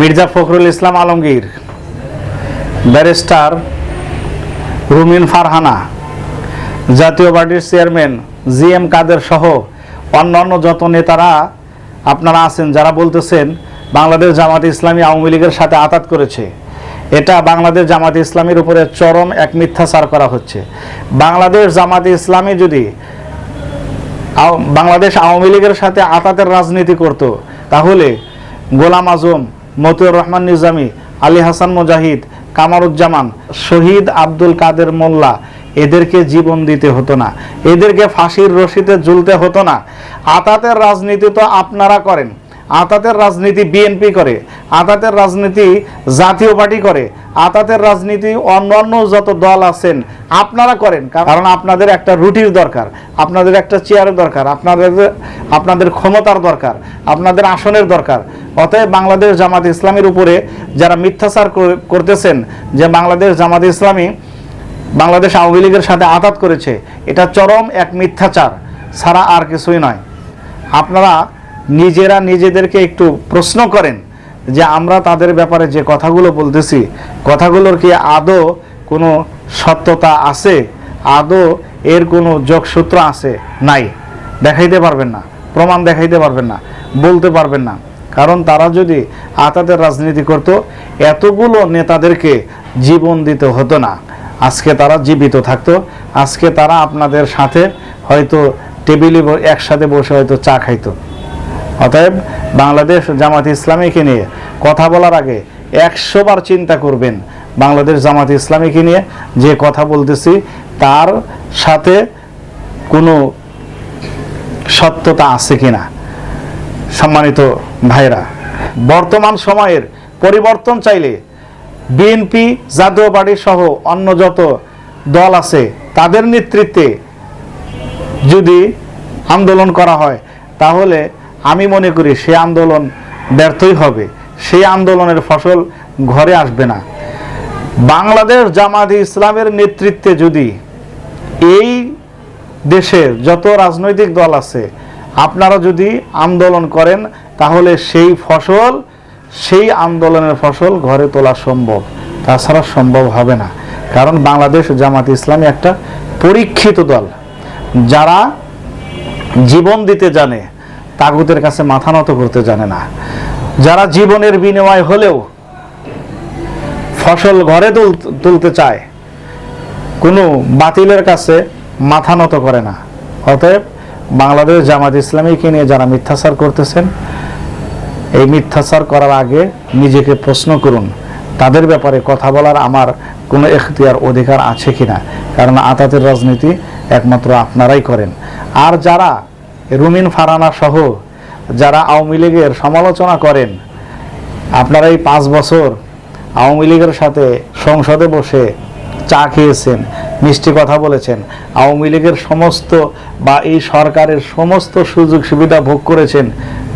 Mirza Fakhrul Islam Alamgir, barrister Rumin Farhana, জাতীয় পার্টির chairman G M কাদের সহ অন্যান্য যত নেতারা আপনারা আছেন, যারা বলতেছেন বাংলাদেশ জামাত ইসলামী আওয়ামী লীগের সাথে আতাত করেছে। এটা বাংলাদেশ জামাত ইসলামীর উপরে চরম এক মিথ্যাচার করা হচ্ছে। বাংলাদেশ জামাত ইসলামী যদি বাংলাদেশ আওয়ামী লীগের সাথে আতাতের রাজনীতি করত, তাহলে গোলাম আজম মতিউর রহমান নিজামী, আলী হাসান মুজাহিদ, কামারুজ্জামান, শহীদ আব্দুল কাদের মোল্লা, এদেরকে জীবন দিতে হতো না। এদেরকে ফাঁসির রশিতে ঝুলতে হতো না। আতাতের রাজনীতি তো আপনারা করেন। আতাতের রাজনীতি বিএনপি করে। আতাতের রাজনীতি জাতীয় পার্টি করে আতাতের রাজনীতি অন্যান্য যত দল আছেন আপনারা করেন কারণ আপনাদের একটা রুটির দরকার আপনাদের একটা চেয়ারের দরকার আপনাদের আপনাদের ক্ষমতার দরকার আপনাদের আসনের দরকার। অতএব বাংলাদেশ জামাত ইসলামের উপরে যারা মিথ্যাচার করতেছেন যে বাংলাদেশ জামাত ইসলামী বাংলাদেশ আওয়ামী লীগের সাথে আতাত করেছে এটা চরম এক মিথ্যাচার ছাড়া আর কিছুই নয়। আপনারা নিজেরা নিজেদেরকে একটু প্রশ্ন করেন যে আমরা তাদের ব্যাপারে যে কথাগুলো বলতেছি, কথাগুলোর কি আদৌ কোনো সত্যতা আছে? আদৌ এর কোনো যোগসূত্র আছে? নাই। দেখাইতে পারবেন না, প্রমাণ দেখাইতে পারবেন না, বলতে পারবেন না। কারণ তারা যদি আতাতের রাজনীতি করত, এতগুলো নেতাদেরকে জীবন দিতে হতো না। আজকে তারা জীবিত থাকতো, আজকে তারা আপনাদের সাথে হয়তো টেবিলে একসাথে বসে হয়তো চা খাইতো। অতএব বাংলাদেশ জামাত ইসলামীকে নিয়ে কথা বলার আগে একশো বার চিন্তা করবেন, বাংলাদেশ জামাত ইসলামীকে নিয়ে যে কথা বলতেছি তার সাথে কোনো সত্যতা আছে কিনা। সম্মানিত ভাইরা বর্তমান সময়ের পরিবর্তন চাইলে বিএনপি, জাতীয় পার্টি সহ অন্য যত দল আছে, তাদের নেতৃত্বে যদি আন্দোলন করা হয়, তাহলে আমি মনে করি সে আন্দোলন ব্যর্থই হবে। সেই আন্দোলনের ফসল ঘরে আসবে না। বাংলাদেশ জামাত ইসলামের নেতৃত্বে যদি এই দেশের যত রাজনৈতিক দল আছে, আপনারা যদি আন্দোলন করেন, তাহলে সেই ফসল, সেই আন্দোলনের ফসল ঘরে তোলা সম্ভব। তাছাড়া সম্ভব হবে না। কারণ বাংলাদেশ জামাত ইসলামী একটা পরীক্ষিত দল। যারা জীবন দিতে জানে তাগুতের কাছে মাথা নত করতে জানে না। যারা জীবনের বিনিময় হলেও ফসল ঘরে তুল- তুলতে চায়, কোনো বাতিলের কাছে মাথা নত করে না। অতএব বাংলাদেশ জামাত ইসলামীকে নিয়ে যারা মিথ্যাচার করতেছেন, এই মিথ্যাচার করার আগে নিজেকে প্রশ্ন করুন, তাদের ব্যাপারে কথা বলার আমার কোনো এখতিয়ার, অধিকার আছে কি না কারণ আতাতের রাজনীতি একমাত্র আপনারাই করেন। আর যারা রুমিন ফারানা সহ যারা আওয়ামী লীগের সমালোচনা করেন, আপনারা এই পাঁচ বছর আওয়ামী লীগের সাথে সংসদে বসে চা খেয়েছেন, মিষ্টি কথা বলেছেন, আওয়ামী লীগের সমস্ত বা এই সরকারের সমস্ত সুযোগ সুবিধা ভোগ করেছেন,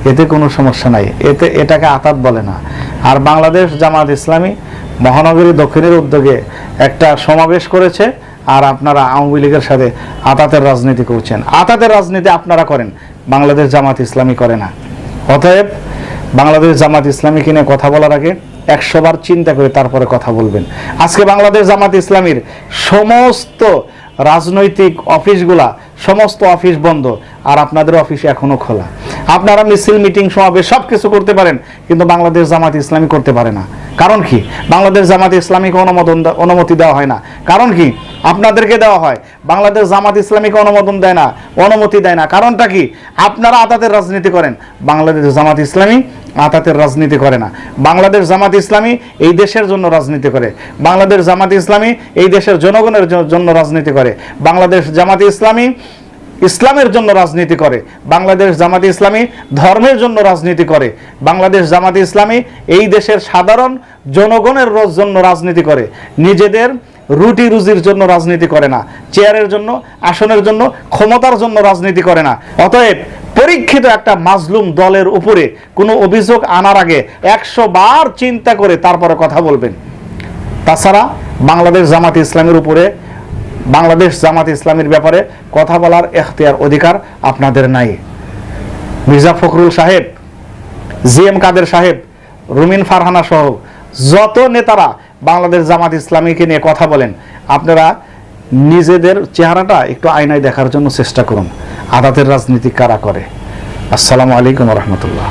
এতে কোনো সমস্যা নাই। এতে, এটাকে আতাত বলে না। আর বাংলাদেশ জামাত ইসলামী মহানগরী দক্ষিণের উদ্যোগে একটা সমাবেশ করেছে। আর আপনারা আওয়ামী লীগের সাথে আতাতের রাজনীতি করছেন। আতাতের রাজনীতি আপনারা করেন, বাংলাদেশ জামাত ইসলামী করে না। অতএব বাংলাদেশ জামাত ইসলামীকে নিয়ে কথা বলার আগে একশো বার চিন্তা করে তারপরে কথা বলবেন। আজকে বাংলাদেশ জামাত ইসলামীর সমস্ত রাজনৈতিক অফিসগুলা, সমস্ত অফিস বন্ধ, আর আপনাদের অফিস এখনও খোলা। আপনারা মিছিল, মিটিং, সমাবেশ সব কিছু করতে পারেন, কিন্তু বাংলাদেশ জামাত ইসলামী করতে পারে না। কারণ কি? বাংলাদেশ জামাত ইসলামীকে অনুমোদন অনুমতি দেওয়া হয় না। কারণ কি? আপনাদেরকে দেওয়া হয়। বাংলাদেশ জামাত ইসলামীকে অনুমোদন দেয় না, অনুমতি দেয় না। কারণটা কি? আপনারা আতাতের রাজনীতি করেন। বাংলাদেশ জামাত ইসলামী আতাতের রাজনীতি করে না। বাংলাদেশ জামাত ইসলামী এই দেশের জন্য রাজনীতি করে। বাংলাদেশ জামাত ইসলামী এই দেশের জনগণের জন্য রাজনীতি করে। বাংলাদেশ জামাত ইসলামী ইসলামের জন্য রাজনীতি করে। বাংলাদেশ জামাত ইসলামী ধর্মের জন্য রাজনীতি করে। বাংলাদেশ জামাত ইসলামী এই দেশের সাধারণ জনগণের জন্য রাজনীতি করে। নিজেদের রুটি রুজির জন্য রাজনীতি করে না, চেয়ারের জন্য, আসনের জন্য, ক্ষমতার জন্য রাজনীতি করে না। অতএব পরীক্ষিত একটা মাজলুম দলের উপরে কোনো অভিযোগ আনার আগে একশো বার চিন্তা করে তারপরে কথা বলবেন। তাছাড়া বাংলাদেশ জামাত ইসলামের উপরে, বাংলাদেশ জামাত ইসলামের ব্যাপারে কথা বলার এখতিয়ার, অধিকার আপনাদের নাই। মির্জা ফখরুল সাহেব, জি এম কাদের সাহেব, রুমিন ফারহানা সহ যত নেতারা বাংলাদেশ জামাত ইসলামীকে নিয়ে কথা বলেন। আপনারা নিজেদের চেহারাটা একটু আয়নায় দেখার জন্য চেষ্টা করুন। আদাতের রাজনীতি কারা করে? আসসালামু আলাইকুম রহমতুল্লাহ।